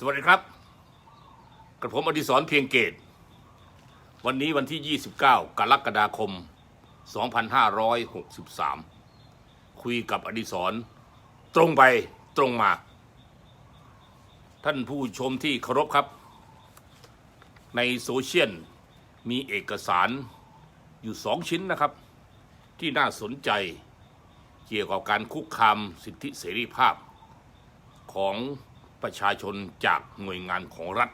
สวัสดีครับ กระผมอดิศรเพียงเกต วันนี้วันที่ 29 กรกฎาคม 2563 คุยกับอดิศรตรงไปตรงมา ท่านผู้ชมที่เคารพครับ ในโซเชียลมีเอกสารอยู่สองชิ้นนะครับ ที่น่าสนใจเกี่ยวกับการคุกคามสิทธิเสรีภาพของ ประชาชนจากหน่วยงานของรัฐ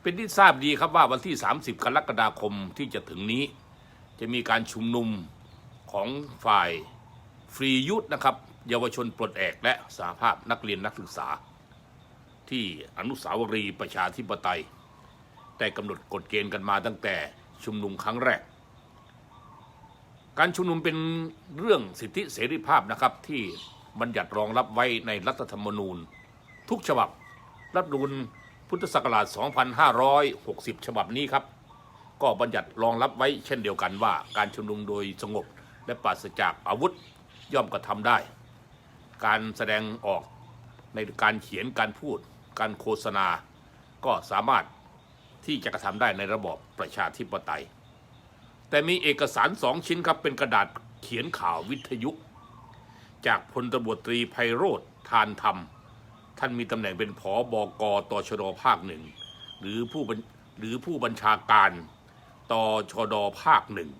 เป็นที่ทราบดีครับว่าวันที่ 30 กรกฎาคมที่จะถึงนี้ จะมีการชุมนุมของฝ่ายฟรียุทธนะครับ เยาวชนปลดแอกและสหภาพนักเรียนนักศึกษา ที่อนุสาวรีย์ประชาธิปไตย แต่กำหนดกฎเกณฑ์กันมาตั้งแต่ชุมนุมครั้งแรก การชุมนุมเป็นเรื่องสิทธิเสรีภาพนะครับที่บัญญัติรองรับไว้ในรัฐธรรมนูญ ทุกฉบับ รัฐรรมนูญพุทธศักราช 2560 ฉบับนี้ครับ ก็บัญญัติรองรับไว้เช่นเดียวกันว่า การชุมนุมโดยสงบ และปราศจากอาวุธย่อมกระทำได้ การแสดงออกในการเขียนการพูด การโฆษณา ก็สามารถที่จะกระทำได้ในระบอบประชาธิปไตย แต่มีเอกสารสองชิ้นครับเป็นกระดาษเขียนข่าววิทยุ จากพลตำรวจตรีไพโรธทานธรรม ท่านมีตำแหน่งเป็นผอบกตชดภาคหนึ่งหรือผู้บัญหรือผู้บัญชาการตชดภาคหนึ่ง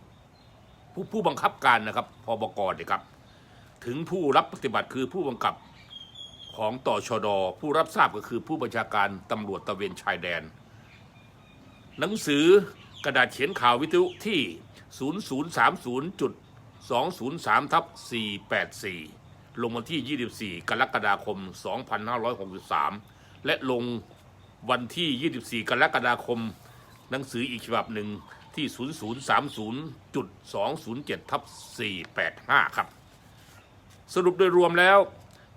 ผู้ผู้บังคับการนะครับพบกเนี่ยครับ ถึงผู้รับปฏิบัติคือผู้บังคับของตอชดผู้รับทราบก็คือผู้บัญชาการตำรวจตะเวนชายแดน หนังสือกระดาษเขียนข่าววิทยุที่ 0030.203ทับ484 ลงวันที่ 24 กรกฎาคม 2563 และลงวันที่ 24 กรกฎาคม หนังสืออีกฉบับหนึ่งที่ 0030.207ทับ485 ครับ สรุปโดยรวมแล้ว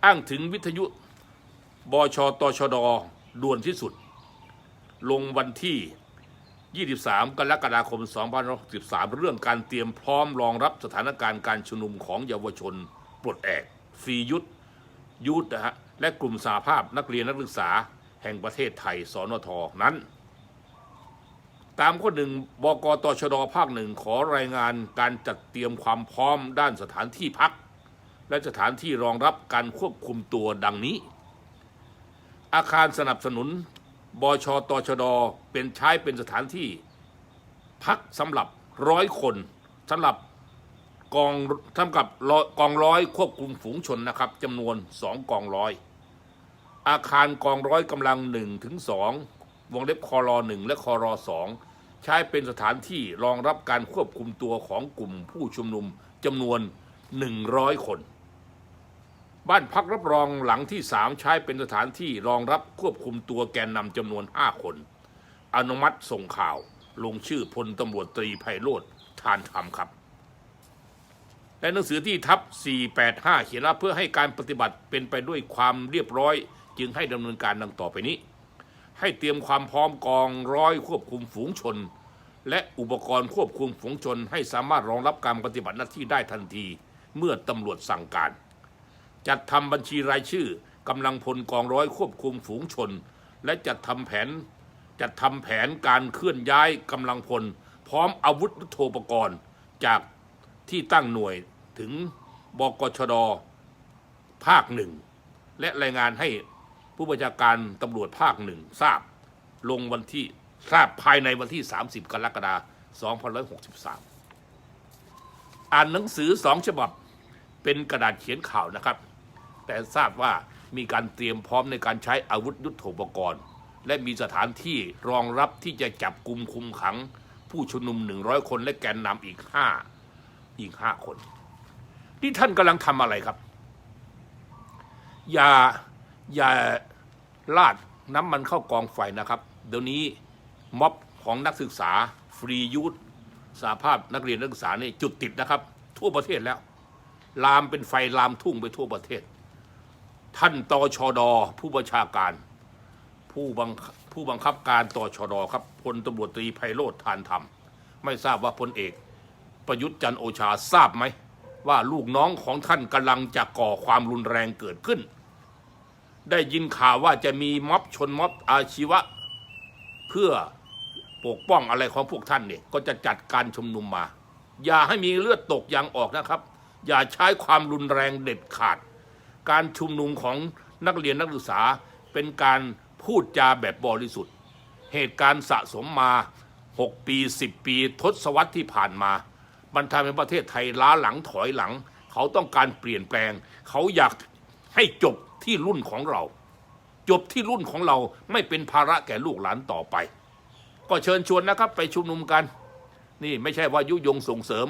อ้างถึงวิทยุบชตชดด่วนที่สุด ลงวันที่ 23 กรกฎาคม 2563 เรื่องการเตรียมพร้อมรองรับสถานการณ์การชุมนุมของเยาวชนปลดแอก รียุทธยุทธนะฮะและกลุ่มสาภาพนักเรียนนักศึกษาแห่งประเทศไทยสนทนั้น ตามข้อหนึ่งบกตชดภาคหนึ่งขอรายงานการจัดเตรียมความพร้อมด้านสถานที่พัก และสถานที่รองรับการควบคุมตัวดังนี้ อาคารสนับสนุนบชตชดเป็นใช้เป็นสถานที่ พักสำหรับร้อยคนสำหรับ กองสำหรับกองร้อยควบคุมฝูงชนนะครับจำนวนสองกองร้อย อาคารกองร้อยกำลังหนึ่งถึงสองวงเล็บคอรอหนึ่งและคอรอสองใช้เป็นสถานที่รองรับการควบคุมตัวของกลุ่มผู้ชุมนุมจำนวน 100 คน บ้านพักรับรองหลังที่สามใช้เป็นสถานที่รองรับควบคุมตัวแกนนำจำนวน 5 คน อนุมัติส่งข่าว ลงชื่อพลตำรวจตรีไพโรธทานธรรมครับ และหนังสือที่ทับ 485 เขียนว่าเพื่อให้การปฏิบัติเป็นไปด้วยความเรียบร้อย จึงให้ดำเนินการดังต่อไปนี้ ให้เตรียมความพร้อมกองร้อยควบคุมฝูงชน และอุปกรณ์ควบคุมฝูงชน ให้สามารถรองรับการปฏิบัติหน้าที่ได้ทันที เมื่อตำรวจสั่งการ จัดทำบัญชีรายชื่อกำลังพลกองร้อยควบคุมฝูงชน และจัดทำแผนจัดทำแผนการเคลื่อนย้ายกำลังพล พร้อมอาวุธยุทโปกรณ์จาก ที่ตั้งหน่วยถึงบกชดภาคหนึ่ง และรายงานให้ผู้บัญชาการตำรวจภาคหนึ่งทราบลงวันที่ทราบภายในวันที่ 30 กรกฎาคม2563 อ่านหนังสือสองฉบับเป็นกระดาษเขียนข่าวนะครับ แต่ทราบว่ามีการเตรียมพร้อมในการใช้อาวุธยุทโธปกรณ์ และมีสถานที่รองรับที่จะจับกลุ่มคุมขัง ผู้ชุมนุม 100 คนและแกนนำอีก 5 อีก5คนที่ท่านกำลังทำอะไรครับ อย่าอย่าลาดน้ำมันเข้ากองไฟนะครับ เดี๋ยวนี้ม็อบของนักศึกษา ฟรียูทสาภาพนักเรียนนักศึกษานี่จุดติดนะครับ ทั่วประเทศแล้ว ลามเป็นไฟลามทุ่งไปทั่วประเทศ ท่านตชดผู้บัญชาการ ผู้บังผู้บังคับการตชดครับพลตำรวจตรีไพโรธทานธรรม ไม่ทราบว่าพลเอก ประยุทธ์จันโอชาทราบไหม ว่าลูกน้องของท่านกำลังจะก่อความรุนแรงเกิดขึ้น ได้ยินข่าวว่าจะมีม็อบชนม็อบอาชีวะ เพื่อปกป้องอะไรของพวกท่านเนี่ยก็จะจัดการชุมนุมมา อย่าให้มีเลือดตกยางออกนะครับ อย่าใช้ความรุนแรงเด็ดขาด การชุมนุมของนักเรียนนักศึกษาเป็นการพูดจาแบบบริสุทธิ์ เหตุการณ์สะสมมา 6 ปี 10 ปี ทศวรรษที่ผ่านมา มันทำให้ประเทศไทยล้าหลังถอยหลัง เขาต้องการเปลี่ยนแปลง เขาอยากให้จบที่รุ่นของเรา จบที่รุ่นของเราไม่เป็นภาระแก่ลูกหลานต่อไป ก็เชิญชวนนะครับไปชุมนุมกัน นี่ไม่ใช่ว่ายุยงส่งเสริม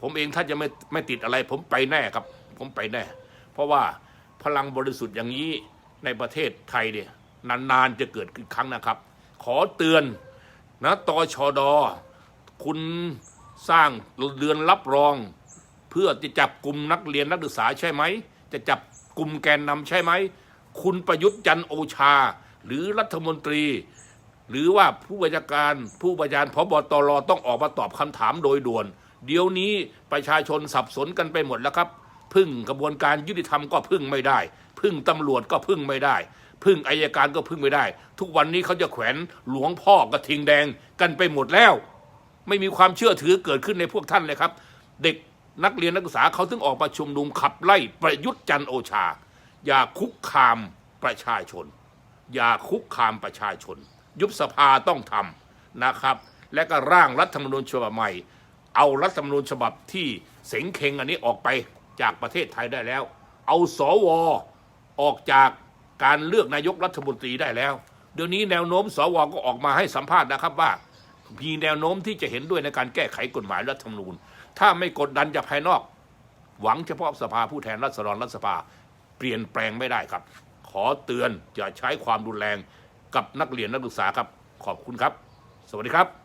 ผมเองถ้าจะไม่ไม่ติดอะไร ผมไปแน่ครับ ผมไปแน่ เพราะว่าพลังบริสุทธิ์อย่างนี้ในประเทศไทยเนี่ยนานๆจะเกิดขึ้นครั้งนะครับ ขอเตือนนะตชดคุณ สร้างเรือนรับรอง เพื่อจะจับกลุ่มนักเรียนนักศึกษาใช่ไหม จะจับกลุ่มแกนนำใช่ไหม คุณประยุทธ์จันโอชา หรือรัฐมนตรี หรือว่าผู้บัญชาการผู้บัญชาการพบตรต้องออกมาตอบคำถามโดยด่วน เดี๋ยวนี้ประชาชนสับสนกันไปหมดแล้วครับ พึ่งกระบวนการยุติธรรมก็พึ่งไม่ได้ พึ่งตำรวจก็พึ่งไม่ได้พึ่งอายการก็พึ่งไม่ได้ ทุกวันนี้เขาจะแขวนหลวงพ่อกระทิงแดงกันไปหมดแล้ว ไม่มีความเชื่อถือเกิดขึ้นในพวกท่านเลยครับ เด็กนักเรียนนักศึกษาเขาถึงออกมาชุมนุมขับไล่ประยุทธ์จันโอชา อย่าคุกคามประชาชน อย่าคุกคามประชาชน ยุบสภาต้องทำนะครับ และก็ร่างรัฐธรรมนูญฉบับใหม่ เอารัฐธรรมนูญฉบับที่เสงเคงอันนี้ออกไปจากประเทศไทยได้แล้ว เอาสวออกจากการเลือกนายกรัฐมนตรีได้แล้ว เดี๋ยวนี้แนวโน้มสวก็ออกมาให้สัมภาษณ์นะครับว่า มีแนวโน้มที่จะเห็นด้วยในการแก้ไขกฎหมายรัฐธรรมนูญ ถ้าไม่กดดันจากภายนอก หวังเฉพาะสภาผู้แทนรัษฎรรัฐสภาเปลี่ยนแปลงไม่ได้ครับ ขอเตือนอย่าใช้ความรุนแรงกับนักเรียนนักศึกษาครับ ขอบคุณครับ สวัสดีครับ